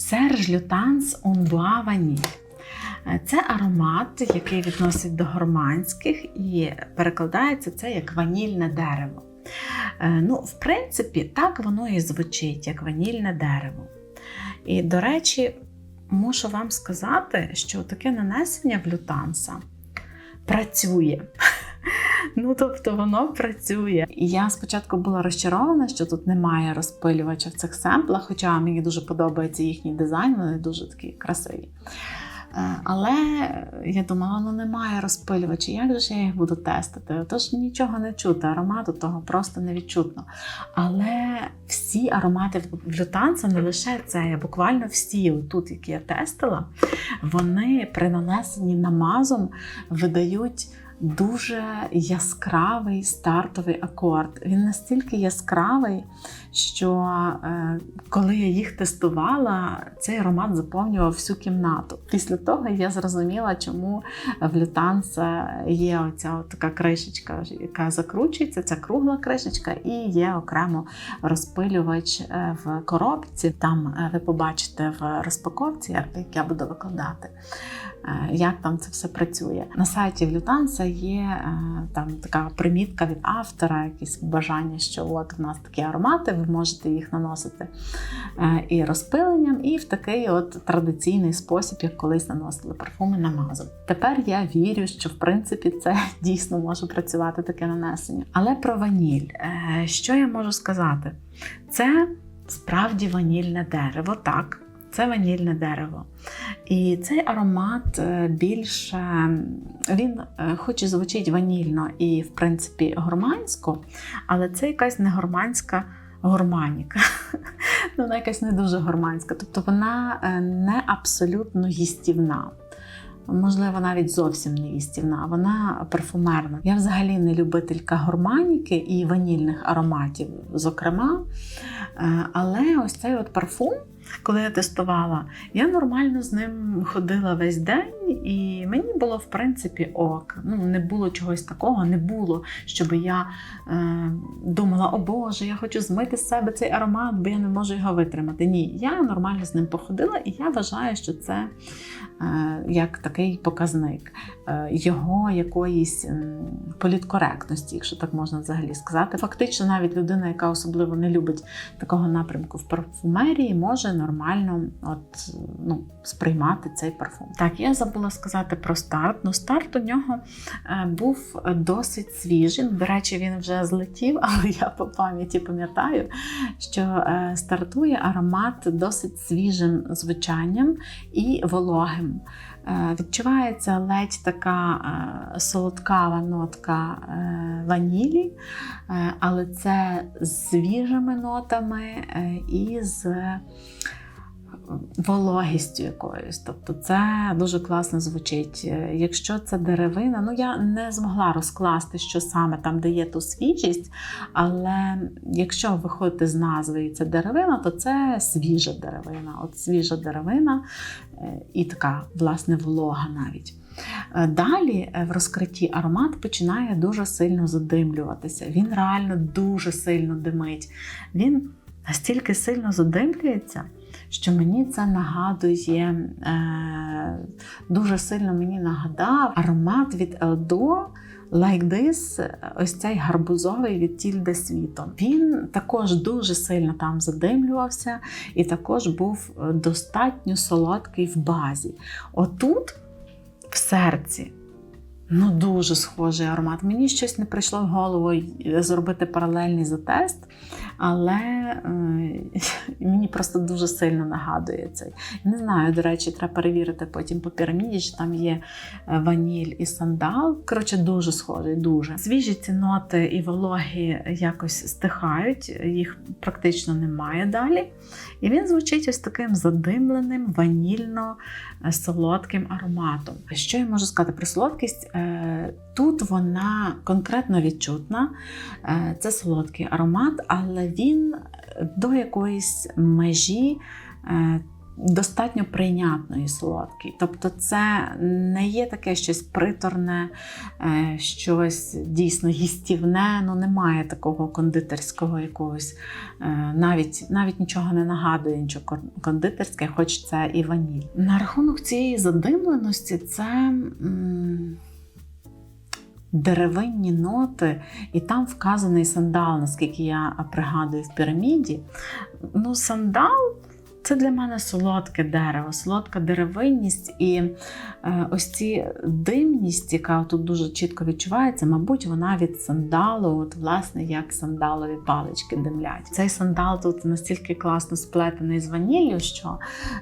Серж Лютанс Онбуа Ваніль. Це аромат, який відносить до горманських, і перекладається це як ванільне дерево. Е, Ну, в принципі, так воно і звучить, як ванільне дерево. І, до речі, мушу вам сказати, що таке нанесення в лютанса працює. Ну, тобто воно працює. І я спочатку була розчарована, що тут немає розпилювача в цих семплах, хоча мені дуже подобається їхній дизайн, вони дуже такі красиві. Е, Але я думала, ну немає розпилювача, як же ж я їх буду тестити? Тож нічого не чути, аромату того просто не відчутно. Але всі аромати в лютанса, не лише це, а буквально всі, тут, які я тестила, вони при нанесенні намазом видають. Дуже яскравий стартовий акорд. Він настільки яскравий, що е, коли я їх тестувала, цей аромат заповнював всю кімнату. Після того я зрозуміла, чому в лютанса є оця така кришечка, яка закручується, ця кругла кришечка, і є окремо розпилювач е, в коробці. Там е, ви побачите в розпаковці, як я буду викладати. Е, Як там це все працює на сайті в Лютанса є е, там така примітка від автора, якісь бажання, що от в нас такі аромати, ви можете їх наносити е, і розпиленням, і в такий от традиційний спосіб, як колись наносили парфуми намазом. Тепер я вірю, що в принципі це дійсно може працювати таке нанесення. Але про ваніль, що я можу сказати? Це справді ванільне дерево, так. Це ванільне дерево. І цей аромат е, більше він е, хоч і звучить ванільно і, в принципі, гурмансько, але це якась не гурманська гурманіка. Вона якась не дуже гурманська. Тобто вона е, не абсолютно їстівна. Можливо, навіть зовсім не їстівна, вона парфумерна. Я взагалі не любителька гурманіки і ванільних ароматів, зокрема. Е, Але ось цей от парфум, коли я тестувала, я нормально з ним ходила весь день, і мені було в принципі ок. Ну, не було чогось такого, не було, щоб я е, думала, о Боже, я хочу змити з себе цей аромат, бо я не можу його витримати. Ні, я нормально з ним походила, і я вважаю, що це е, як такий показник е, його якоїсь м, політкоректності, якщо так можна взагалі сказати. Фактично, навіть людина, яка особливо не любить такого напрямку в парфумерії, може нормально от, ну, сприймати цей парфум. Так, я забула сказати про старт. Ну, старт у нього е, був досить свіжий. До речі, він вже злетів, але я по пам'яті пам'ятаю, що е, стартує аромат досить свіжим звучанням і вологим. Е, Відчувається ледь така е, солодкава нотка е, ванілі, але це з свіжими нотами і з вологістю якоюсь. Тобто це дуже класно звучить. Е, Якщо це деревина, ну я не змогла розкласти, що саме там дає ту свіжість, але якщо виходити з назви і це деревина, то це свіжа деревина. От свіжа деревина е, і така, власне, волога навіть. Е, Далі в розкритті аромат починає дуже сильно задимлюватися. Він реально дуже сильно димить. Він настільки сильно задимлюється, що мені це нагадує, е, дуже сильно мені нагадав аромат від Eldo Like This, ось цей гарбузовий від Тільде Світон. Він також дуже сильно там задимлювався і також був е, достатньо солодкий в базі. Отут, в серці, ну дуже схожий аромат. Мені щось не прийшло в голову зробити паралельний затест, але е, мені просто дуже сильно нагадує цей. Не знаю, до речі, треба перевірити потім по піраміді, чи там є е, ваніль і сандал. Коротше, дуже схожий, дуже. Свіжі ці ноти і вологі якось стихають, їх практично немає далі. І він звучить ось таким задимленим, ванільно-солодким ароматом. Що я можу сказати про солодкість? Е, Тут вона конкретно відчутна. Е, Це солодкий аромат, але він до якоїсь межі е, достатньо прийнятний і солодкий. Тобто, це не є таке щось приторне, е, щось дійсно їстівне. Ну немає такого кондитерського якогось, е, навіть навіть нічого не нагадує, нічого кондитерське, хоч це і ваніль. На рахунок цієї задимленості, це. м, Деревинні ноти, і там вказаний сандал, наскільки я пригадую в піраміді. Ну, сандал це для мене солодке дерево, солодка деревинність і е, ось ці димність, яка тут дуже чітко відчувається, мабуть, вона від сандалу, от власне, як сандалові палички димлять. Цей сандал тут настільки класно сплетений з ваніллю, що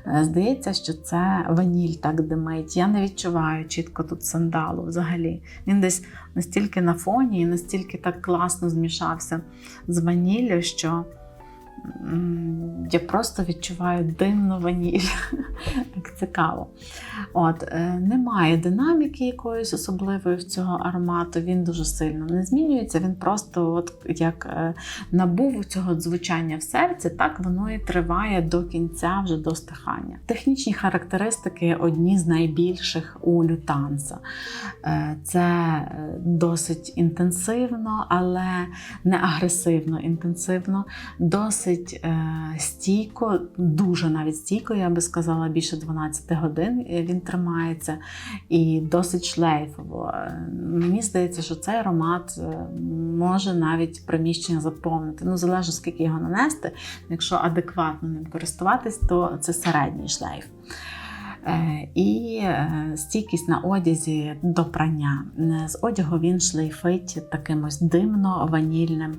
е, здається, що це ваніль так димить. Я не відчуваю чітко тут сандалу взагалі. Він десь настільки на фоні і настільки так класно змішався з ваніллю, що я просто відчуваю димну ваніль. Так цікаво. От, е, немає динаміки якоїсь особливої в цього аромату, він дуже сильно не змінюється. Він просто, от як е, набув цього звучання в серці, так воно і триває до кінця, вже до стихання. Технічні характеристики одні з найбільших у лютанса. Е, Це досить інтенсивно, але не агресивно інтенсивно, досить е, стійко, дуже навіть стійко, я би сказала, більше 12 годин він тримається і досить шлейфово. Е, Мені здається, що цей аромат е, може навіть приміщення заповнити. Ну, залежно скільки його нанести. Якщо адекватно ним користуватись, то це середній шлейф. Е, І е, стійкість на одязі до прання. Е, З одягу він шлейфить таким ось димно-ванільним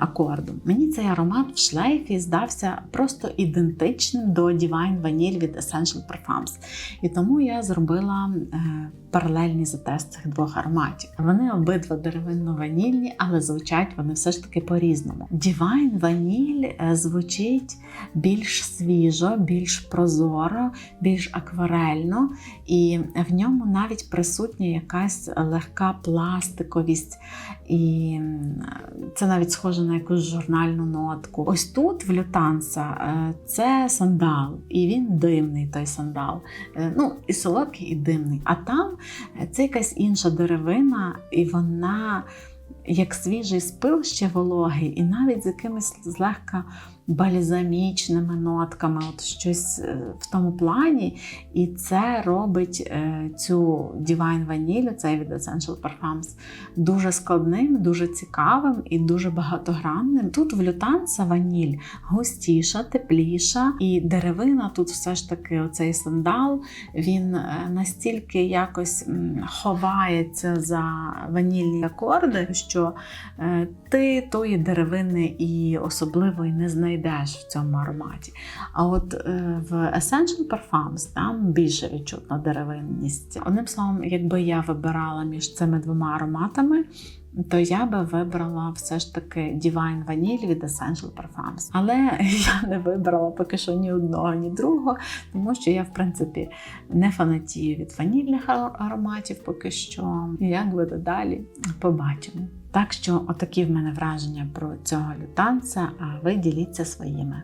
акордом. Мені цей аромат в шлейфі здався просто ідентичним до Divine Vanille від Essential Parfums. І тому я зробила паралельний затест цих двох ароматів. Вони обидва деревинно-ванільні, але звучать вони все ж таки по-різному. Divine Vanille звучить більш свіжо, більш прозоро, більш акварельно, і в ньому навіть присутня якась легка пластиковість, і це навіть схоже на якусь журнальну нотку. Ось тут в Лютанса е, це сандал, і він димний той сандал. Е, Ну, і солодкий, і димний. А там е, це якась інша деревина, і вона. Як свіжий спил ще вологий, і навіть з якимись злегка бальзамічними нотками, от щось е, в тому плані. І це робить е, цю Divine Vanille, цей від Essential Parfums, дуже складним, дуже цікавим і дуже багатогранним. Тут в лютанса ваніль густіша, тепліша, і деревина тут все ж таки оцей сандал, він е, настільки якось ховається за ванільні акорди, що е, ти тої деревини і особливо і не знайдеш в цьому ароматі. А от е, в Essential Parfums там більше відчутна деревинність. Одним словом, якби я вибирала між цими двома ароматами, то я би вибрала все ж таки Divine Vanille від Essential Parfums. Але я не вибрала поки що ні одного, ні другого, тому що я, в принципі, не фанатію від ванільних ароматів поки що. Як буде далі, побачимо. Так що, отакі в мене враження про цього лютанця, а ви діліться своїми.